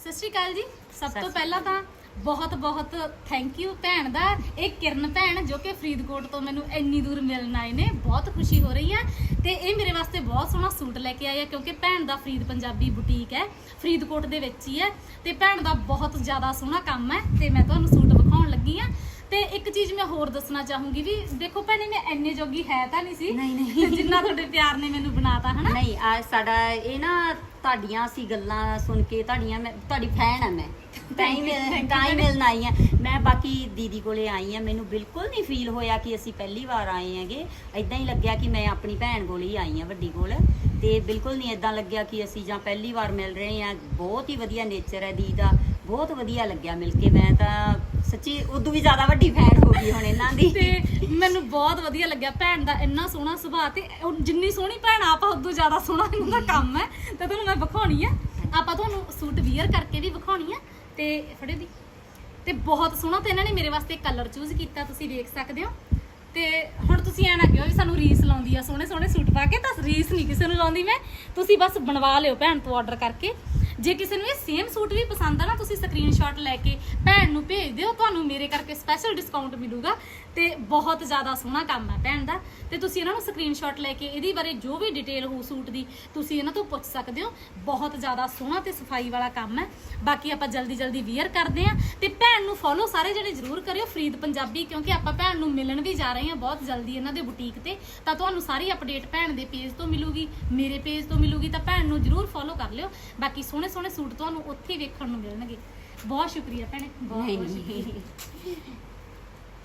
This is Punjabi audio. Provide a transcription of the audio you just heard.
ਸਤਿ ਸ਼੍ਰੀ ਅਕਾਲ ਜੀ। ਸਭ ਤੋਂ ਪਹਿਲਾਂ ਤਾਂ ਬਹੁਤ ਬਹੁਤ ਥੈਂਕ ਯੂ ਭੈਣ ਦਾ ਇਹ ਕਿਰਨ ਭੈਣ ਜੋ ਕਿ ਫਰੀਦਕੋਟ ਤੋਂ ਮੈਨੂੰ ਇੰਨੀ ਦੂਰ ਮਿਲਣ ਆਏ ਨੇ ਬਹੁਤ ਖੁਸ਼ੀ ਹੋ ਰਹੀ ਹੈ ਤੇ ਇਹ ਮੇਰੇ ਵਾਸਤੇ ਬਹੁਤ ਸੋਹਣਾ ਸੂਟ ਲੈ ਕੇ ਆਏ ਆ ਕਿਉਂਕਿ ਭੈਣ ਦਾ ਫਰੀਦ ਪੰਜਾਬੀ ਬੁਟੀਕ ਹੈ ਫਰੀਦਕੋਟ ਦੇ ਵਿੱਚ ਹੀ ਹੈ। ਤੇ ਭੈਣ ਦਾ ਬਹੁਤ ਜ਼ਿਆਦਾ ਸੋਹਣਾ ਕੰਮ ਹੈ ਤੇ ਮੈਂ ਤੁਹਾਨੂੰ ਸੂਟ ਵਿਖਾਉਣ ਲੱਗੀ ਆ। ਤੇ ਇੱਕ ਚੀਜ਼ ਮੈਂ ਹੋਰ ਦੱਸਣਾ ਚਾਹੂੰਗੀ ਵੀ ਦੇਖੋ ਭੈਣੇ ਮੈਂ ਇੰਨੇ ਜੋਗੀ ਹੈ ਤਾਂ ਨਹੀਂ ਸੀ ਨਹੀਂ, ਨਹੀਂ। ਜਿੰਨਾ ਤੁਹਾਡੇ ਪਿਆਰ ਨੇ ਮੈਨੂੰ ਬਣਾਤਾ ਹਨਾ? ਨਹੀਂ ਆ ਸਾਡਾ ਇਹ ਨਾ ਤੁਹਾਡੀਆਂ ਅਸੀਂ ਗੱਲਾਂ ਸੁਣ ਕੇ ਤੁਹਾਡੀਆਂ ਮੈਂ ਤੁਹਾਡੀ ਫੈਨ ਆ ਮੈਂ। ਤਾਂ ਹੀ ਤਾਂ। ਮਿਲਣ ਆਈ ਆ। ਮੈਂ ਬਾਕੀ ਦੀਦੀ ਕੋਲੇ ਆਈ ਆ। ਮੈਨੂੰ ਬਿਲਕੁਲ ਨਹੀਂ ਫੀਲ ਹੋਇਆ ਕਿ ਅਸੀਂ ਪਹਿਲੀ ਵਾਰ ਆਏ ਹੈਗੇ। ਐਦਾਂ ਹੀ ਲੱਗਿਆ ਕਿ ਮੈਂ ਆਪਣੀ ਭੈਣ ਕੋਲ ਹੀ ਆਈ ਆ ਵੱਡੀ ਕੋਲ। ਤੇ ਬਿਲਕੁਲ ਨਹੀਂ ਐਦਾਂ ਲੱਗਿਆ ਕਿ ਅਸੀਂ ਜਾਂ ਪਹਿਲੀ ਵਾਰ ਮਿਲ ਰਹੇ ਆ। ਬਹੁਤ ਹੀ ਵਧੀਆ ਨੇਚਰ ਹੈ ਦੀ ਦਾ। ਬਹੁਤ ਵਧੀਆ ਲੱਗਿਆ ਮਿਲ ਕੇ। ਮੈਂ ਤਾਂ ਸੱਚੀ ਉਦੋਂ ਵੀ ਜ਼ਿਆਦਾ ਵੱਡੀ ਫੈਨ ਹੋ ਗਈ ਹੁਣ ਇਹਨਾਂ ਦੀ। ਤੇ ਮੈਨੂੰ ਬਹੁਤ ਵਧੀਆ ਲੱਗਿਆ। ਭੈਣ ਦਾ ਇੰਨਾ ਸੋਹਣਾ ਸੁਭਾਅ ਤੇ ਉਹ ਜਿੰਨੀ ਸੋਹਣੀ ਭੈਣ ਆਪਾਂ ਉਦੋਂ ਜ਼ਿਆਦਾ ਸੋਹਣਾ ਇਹਨਾਂ ਦਾ ਕੰਮ ਹੈ। ਤੇ ਤੁਹਾਨੂੰ ਮੈਂ ਵਿਖਾਉਣੀ ਆ। ਆਪਾਂ ਤੁਹਾਨੂੰ ਸੂਟ ਵੀਅਰ ਕਰਕੇ ਵੀ ਵਿਖਾਉਣੀ ਆ। ਤੇ ਫੜੇ ਦੀ। ਤੇ ਬਹੁਤ ਸੋਹਣਾ ਤੇ ਇਹਨਾਂ ਨੇ ਮੇਰੇ ਵਾਸਤੇ ਕਲਰ ਚੂਜ਼ ਕੀਤਾ, ਤੁਸੀਂ ਦੇਖ ਸਕਦੇ ਹੋ। ਤੇ ਹੁਣ ਤੁਸੀਂ ਐ ਨਾ ਕਿਹੋ ਵੀ ਸਾਨੂੰ ਰੀਸ ਲਾਉਂਦੀ ਆ। ਸੋਹਣੇ ਸੋਹਣੇ ਸੂਟ ਪਾ ਕੇ, ਤਾਂ ਰੀਸ ਨਹੀਂ ਕਿਸੇ ਨੂੰ ਲਾਉਂਦੀ ਮੈਂ। ਤੁਸੀਂ ਬਸ ਬਣਵਾ ਲਿਓ ਭੈਣ ਤੋਂ ਆਰਡਰ ਕਰਕੇ। ਜੇ ਕਿਸੇ ਨੂੰ ਇਹ ਸੇਮ ਸੂਟ ਵੀ ਪਸੰਦ ਆ ਨਾ, ਤੁਸੀਂ ਸਕਰੀਨਸ਼ਾਟ ਲੈ ਕੇ ਭੈਣ ਨੂੰ ਭੇਜ ਦਿਓ, ਤੁਹਾਨੂੰ ਮੇਰੇ ਕਰਕੇ ਸਪੈਸ਼ਲ ਡਿਸਕਾਊਂਟ ਮਿਲੂਗਾ ਤੇ ਬਹੁਤ ਜ਼ਿਆਦਾ ਸੋਹਣਾ ਕੰਮ ਆ ਭੈਣ ਦਾ। ਤੇ ਤੁਸੀਂ ਇਹਨਾਂ ਨੂੰ ਸਕਰੀਨਸ਼ਾਟ ਲੈ ਕੇ ਇਹਦੀ ਬਾਰੇ ਜੋ ਵੀ ਡਿਟੇਲ ਹੋ ਸੂਟ ਦੀ, ਤੁਸੀਂ ਇਹਨਾਂ ਤੋਂ ਪੁੱਛ ਸਕਦੇ ਹੋ। ਬਹੁਤ ਜ਼ਿਆਦਾ ਸੋਹਣਾ ਤੇ ਸਫ਼ਾਈ ਵਾਲਾ ਕੰਮ ਹੈ ਬਾਕੀ ਆਪਾਂ ਜਲਦੀ ਜਲਦੀ ਵੀਅਰ ਕਰਦੇ ਹਾਂ ਤੇ ਭੈਣ ਨੂੰ ਫੋਲੋ ਸਾਰੇ ਜਿਹੜੇ ਜ਼ਰੂਰ ਕਰਿਓ ਫਰੀਦ ਪੰਜਾਬੀ, ਕਿਉਂਕਿ ਆਪਾਂ ਭੈਣ ਨੂੰ ਮਿਲਣ ਵੀ ਜਾ ਰਹੇ ਹਾਂ ਬਹੁਤ ਜਲਦੀ ਇਹਨਾਂ ਦੇ ਬੁਟੀਕ ਤੇ। ਤਾਂ ਤੁਹਾਨੂੰ ਸਾਰੀ ਅਪਡੇਟ ਭੈਣ ਦੇ ਪੇਜ ਤੋਂ ਮਿਲੂਗੀ, ਮੇਰੇ ਪੇਜ ਤੋਂ ਮਿਲੂਗੀ, ਤਾਂ ਭੈਣ ਨੂੰ ਜ਼ਰੂਰ ਫੋਲੋ ਕਰ ਲਿਓ। ਬਾਕੀ ਸੋਹਣੇ ਸੋਹਣੇ ਸੂਟ ਤੁਹਾਨੂੰ ਉੱਥੇ ਹੀ ਵੇਖਣ ਨੂੰ ਮਿਲਣਗੇ। ਬਹੁਤ ਸ਼ੁਕਰੀਆ ਭੈਣੇ ਬਹੁਤ ਬਹੁਤ ਸ਼ੁਕਰੀਆ।